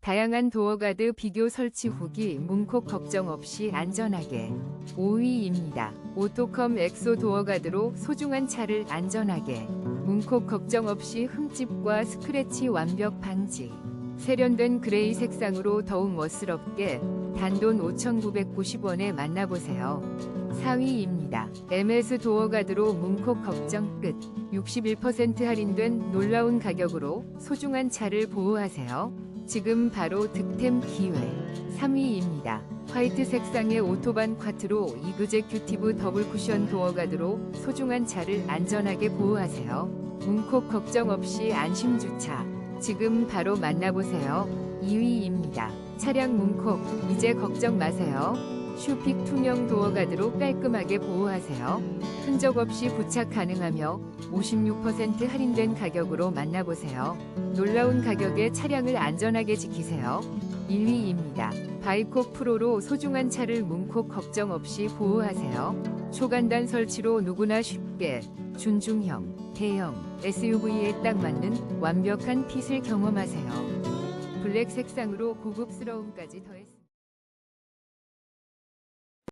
다양한 도어가드 비교 설치 후기 문콕 걱정 없이 안전하게 5위입니다. 오토컴 엑소 도어가드로 소중한 차를 안전하게 문콕 걱정 없이 흠집과 스크래치 완벽 방지 세련된 그레이 색상으로 더욱 멋스럽게 단돈 5,990원에 만나보세요. 4위입니다. MS 도어가드로 문콕 걱정 끝 61% 할인된 놀라운 가격으로 소중한 차를 보호하세요. 지금 바로 득템 기회. 3위입니다. 화이트 색상의 오토반 쿼트로 이그제 큐티브 더블 쿠션 도어 가드로 소중한 차를 안전하게 보호하세요. 문콕 걱정 없이 안심 주차. 지금 바로 만나보세요. 2위입니다. 차량 문콕 이제 걱정 마세요. 슈픽 투명 도어 가드로 깔끔하게 보호하세요. 흔적 없이 부착 가능하며 56% 할인된 가격으로 만나보세요. 놀라운 가격에 차량을 안전하게 지키세요. 1위입니다. 바이콕 프로로 소중한 차를 문콕 걱정 없이 보호하세요. 초간단 설치로 누구나 쉽게 준중형, 대형, SUV에 딱 맞는 완벽한 핏을 경험하세요. 블랙 색상으로 고급스러움까지 더해